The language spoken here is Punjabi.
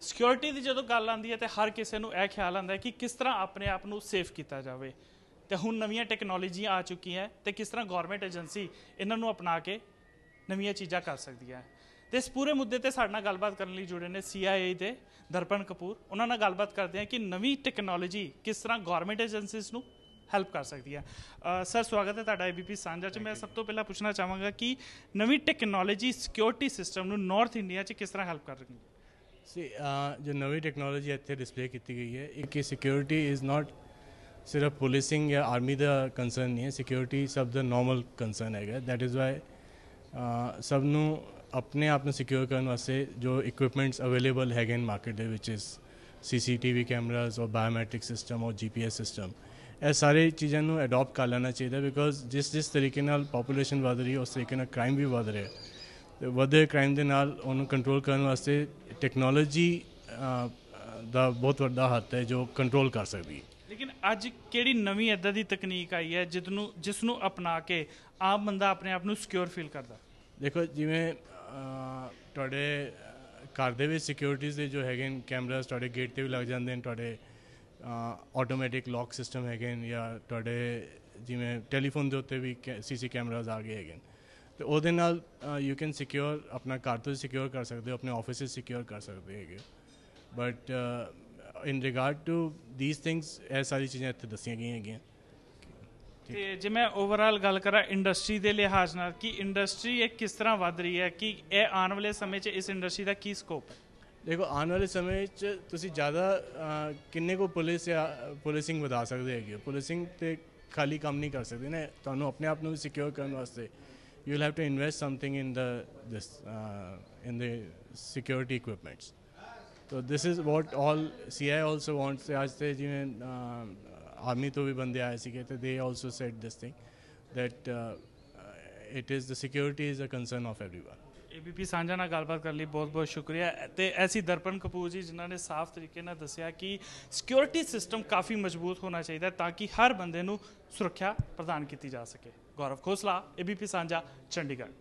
ਸਿਕਿਉਰਿਟੀ ਦੀ ਜਦੋਂ ਗੱਲ ਆਉਂਦੀ ਹੈ ਤੇ ਹਰ ਕਿਸੇ ਨੂੰ ਇਹ ਖਿਆਲ ਆਉਂਦਾ ਹੈ ਕਿ ਕਿਸ ਤਰ੍ਹਾਂ ਆਪਣੇ ਆਪ ਨੂੰ ਸੇਫ ਕੀਤਾ ਜਾਵੇ। ਤੇ ਹੁਣ ਨਵੀਆਂ ਟੈਕਨੋਲੋਜੀਆਂ ਆ ਚੁੱਕੀਆਂ ਤੇ ਕਿਸ ਤਰ੍ਹਾਂ ਗਵਰਨਮੈਂਟ ਏਜੰਸੀ ਇਹਨਾਂ ਨੂੰ ਅਪਣਾ ਕੇ ਨਵੀਆਂ ਚੀਜ਼ਾਂ ਕਰ ਸਕਦੀ ਹੈ। ਤੇ ਇਸ ਪੂਰੇ ਮੁੱਦੇ ਤੇ ਸਾਡੇ ਨਾਲ ਗੱਲਬਾਤ ਕਰਨ ਲਈ ਜੁੜੇ ਨੇ CIA ਦੇ ਦਰਪਨ ਕਪੂਰ। ਉਹਨਾਂ ਨਾਲ ਗੱਲਬਾਤ ਕਰਦੇ ਹਾਂ ਕਿ ਨਵੀਂ ਟੈਕਨੋਲੋਜੀ ਕਿਸ ਤਰ੍ਹਾਂ ਗਵਰਨਮੈਂਟ ਏਜੰਸੀਜ਼ ਨੂੰ ਹੈਲਪ ਕਰ ਸਕਦੀ ਹੈ। ਸਰ ਸਵਾਗਤ ਹੈ ਤੁਹਾਡਾ ABP ਸਾਂਝਾ ਚ। ਮੈਂ ਸਭ ਤੋਂ ਪਹਿਲਾਂ ਪੁੱਛਣਾ ਚਾਹਾਂਗਾ ਕਿ ਨਵੀਂ ਟੈਕਨੋਲੋਜੀ ਸਿਕਿਉਰਿਟੀ ਸਿਸਟਮ ਨੂੰ ਨਾਰਥ ਇੰਡੀਆ ਚ ਕਿਸ ਤਰ੍ਹਾਂ ਹੈਲਪ ਕਰ ਰਹੀ ਹੈ? ਸੀ ਜੋ ਨਵੀਂ ਟੈਕਨੋਲੋਜੀ ਇੱਥੇ ਡਿਸਪਲੇ ਕੀਤੀ ਗਈ ਹੈ ਇਹ ਕਿ ਸਿਕਿਉਰਿਟੀ ਇਜ਼ ਨਾਟ ਸਿਰਫ ਪੁਲਿਸਿੰਗ ਜਾਂ ਆਰਮੀ ਦਾ ਕੰਸਰਨ ਨਹੀਂ ਹੈ ਸਿਕਿਉਰਿਟੀ ਸਭ ਦਾ ਨਾਰਮਲ ਕੰਸਰਨ ਹੈਗਾ ਦੈਟ ਇਜ਼ ਵਾਈ ਸਭ ਨੂੰ ਆਪਣੇ ਆਪ ਨੂੰ ਸਿਕਿਉਰ ਕਰਨ ਵਾਸਤੇ ਜੋ ਇਕਵਿਪਮੈਂਟਸ ਅਵੇਲੇਬਲ ਹੈਗੇ ਨੇ ਮਾਰਕੀਟ ਦੇ ਵਿੱਚ ਇਸ ਸੀਸੀਟੀਵੀ ਕੈਮਰਾਸ ਔਰ ਬਾਇਓਮੈਟ੍ਰਿਕ ਸਿਸਟਮ ਔਰ ਜੀਪੀਐਸ ਸਿਸਟਮ ਇਹ ਸਾਰੇ ਚੀਜ਼ਾਂ ਨੂੰ ਅਡਾਪਟ ਕਰ ਲੈਣਾ ਚਾਹੀਦਾ ਬਿਕੋਜ਼ ਜਿਸ ਜਿਸ ਤਰੀਕੇ ਨਾਲ ਪੋਪੂਲੇਸ਼ਨ ਵਧ ਰਹੀ ਹੈ ਉਸ ਤਰੀਕੇ ਨਾਲ ਕ੍ਰਾਈਮ ਵੀ ਵਧ ਰਿਹਾ ਹੈ ਵਧੇ ਕ੍ਰਾਈਮ ਦੇ ਨਾਲ ਉਹਨੂੰ ਕੰਟਰੋਲ ਕਰਨ ਵਾਸਤੇ ਟੈਕਨੋਲੋਜੀ ਦਾ ਬਹੁਤ ਵੱਡਾ ਹੱਥ ਹੈ ਜੋ ਕੰਟਰੋਲ ਕਰ ਸਕਦੀ ਹੈ। ਲੇਕਿਨ ਅੱਜ ਕਿਹੜੀ ਨਵੀਂ ਇਦਾਂ ਦੀ ਤਕਨੀਕ ਆਈ ਹੈ ਜਿਸ ਨੂੰ ਜਿਸ ਨੂੰ ਅਪਣਾ ਕੇ ਆਮ ਬੰਦਾ ਆਪਣੇ ਆਪ ਨੂੰ ਸਿਕਿਉਰ ਫੀਲ ਕਰਦਾ? ਦੇਖੋ ਜਿਵੇਂ ਤੁਹਾਡੇ ਘਰ ਦੇ ਵਿੱਚ ਸਿਕਿਉਰਿਟੀਜ਼ ਦੇ ਜੋ ਹੈਗੇ ਨੇ ਕੈਮਰਾਸ ਤੁਹਾਡੇ ਗੇਟ ਤੇ ਵੀ ਲੱਗ ਜਾਂਦੇ ਨੇ ਤੁਹਾਡੇ ਆਟੋਮੈਟਿਕ ਲੌਕ ਸਿਸਟਮ ਹੈਗੇ ਨੇ ਜਾਂ ਤੁਹਾਡੇ ਜਿਵੇਂ ਟੈਲੀਫੋਨ ਦੇ ਉੱਤੇ ਵੀ ਸੀਸੀ ਕੈਮਰਾਸ ਆ ਗਏ ਹੈਗੇ ਨੇ। ਤੇ ਉਹਦੇ ਨਾਲ ਯੂ ਕੈਨ ਸਿਕਿਉਰ ਆਪਣਾ ਘਰ ਤੋਂ ਸਿਕਿਉਰ ਕਰ ਸਕਦੇ ਹੋ ਆਪਣੇ ਆਫਿਸਿਸ ਸਿਕਿਉਰ ਕਰ ਸਕਦੇ ਹੈਗੇ but in regard to these things ਇਹ ਸਾਰੀ ਚੀਜ਼ਾਂ ਇੱਥੇ ਦੱਸੀਆਂ ਗਈਆਂ ਹੈਗੀਆਂ। ਤੇ ਜੇ ਮੈਂ ਓਵਰਆਲ ਗੱਲ ਕਰਾਂ ਇੰਡਸਟਰੀ ਦੇ ਲਿਹਾਜ਼ ਨਾਲ ਕਿ ਇੰਡਸਟਰੀ ਇਹ ਕਿਸ ਤਰ੍ਹਾਂ ਵੱਧ ਰਹੀ ਹੈ ਕਿ ਇਹ ਆਉਣ ਵਾਲੇ ਸਮੇਂ 'ਚ ਇਸ ਇੰਡਸਟਰੀ ਦਾ ਕੀ ਸਕੋਪ ਹੈ? ਦੇਖੋ ਆਉਣ ਵਾਲੇ ਸਮੇਂ 'ਚ ਤੁਸੀਂ ਜ਼ਿਆਦਾ ਕਿੰਨੇ ਕੋ ਪੁਲਿਸ ਜਾਂ ਪੁਲਿਸਿੰਗ ਵਧਾ ਸਕਦੇ ਹੈਗੇ ਪੁਲਿਸਿੰਗ ਤੇ ਖਾਲੀ ਕੰਮ ਨਹੀਂ ਕਰ ਸਕਦੇ ਨਾ ਤੁਹਾਨੂੰ ਆਪਣੇ ਆਪ ਨੂੰ ਸਿਕਿਉਰ ਕਰਨ ਵਾਸਤੇ। you'll have to invest something in the this uh, in the security equipments. So this is what all CI also wants. They uh, army to be They also said this thing that uh, it is the security is a concern of everyone. ABP Sanjha ਨਾਲ ਗੱਲਬਾਤ ਕਰਨ ਲਈ ਬਹੁਤ-ਬਹੁਤ ਸ਼ੁਕਰੀਆ। ਤੇ ਐਸੀ ਦਰਪਨ ਕਪੂਰ ਜੀ, ਜਿਨ੍ਹਾਂ ਨੇ ਸਾਫ਼ ਤਰੀਕੇ ਨਾਲ ਦੱਸਿਆ ਕਿ ਸਿਕਿਉਰਿਟੀ ਸਿਸਟਮ ਕਾਫੀ ਮਜ਼ਬੂਤ ਹੋਣਾ ਚਾਹੀਦਾ ਤਾਂ ਕਿ ਹਰ ਬੰਦੇ ਨੂੰ ਸੁਰੱਖਿਆ ਪ੍ਰਦਾਨ ਕੀਤੀ ਜਾ ਸਕੇ। ਗੌਰਵ ਖੋਸਲਾ ਏਬੀਪੀ ਸਾਂਝਾ, ਚੰਡੀਗੜ੍ਹ।